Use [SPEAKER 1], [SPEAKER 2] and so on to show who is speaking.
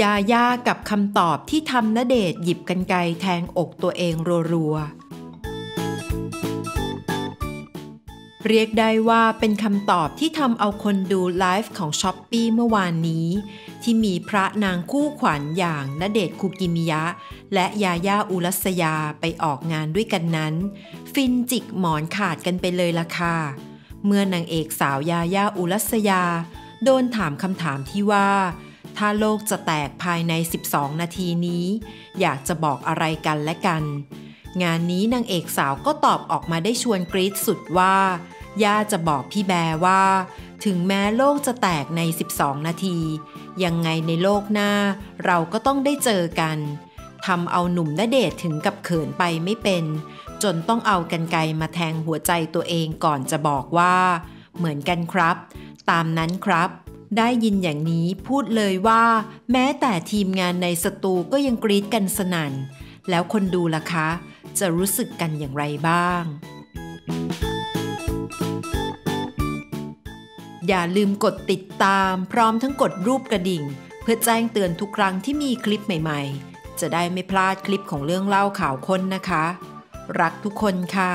[SPEAKER 1] ยาย่ากับคำตอบที่ทำนเดชหยิบกันไกแทงอกตัวเองรัวๆ เรียกได้ว่าเป็นคำตอบที่ทำเอาคนดูไลฟ์ของช้อปปีเมื่อวานนี้ ที่มีพระนางคู่ขวัญอย่างณเดชคุกิมิยะ และยาย่าอุรัสยาไปออกงานด้วยกันนั้น ฟินจิกหมอนขาดกันไปเลยล่ะค่ะ เมื่อนางเอกสาวยาย่าอุรัสยา โดนถามคำถามที่ว่า ถ้าโลกจะแตกภายใน 12 นาทีนี้ อยากจะบอกอะไรกันและกัน งานนี้นางเอกสาวก็ตอบออกมาได้ชวนกรี๊ดสุดว่า ย่าจะบอกพี่แบร์ว่า ถึงแม้โลกจะแตกใน 12 นาที ยังไงในโลกหน้า เราก็ต้องได้เจอกันทำเอาหนุ่มณเดชถึงกับเขินไปไม่เป็น จนต้องเอากันไกมาแทงหัวใจตัวเองก่อนจะบอกว่า เหมือนกันครับ ตามนั้นครับ ได้ยินอย่างนี้พูดเลยว่า แม้แต่ทีมงานในสตูก็ยังกรี๊ดกันสนั่น แล้วคนดูล่ะคะ จะรู้สึกกันอย่างไรบ้าง อย่าลืมกดติดตามพร้อมทั้งกดรูปกระดิ่ง เพื่อแจ้งเตือนทุกครั้งที่มีคลิปใหม่ๆ จะได้ไม่พลาดคลิปของเรื่องเล่าข่าวค้นนะคะ รักทุกคนค่ะ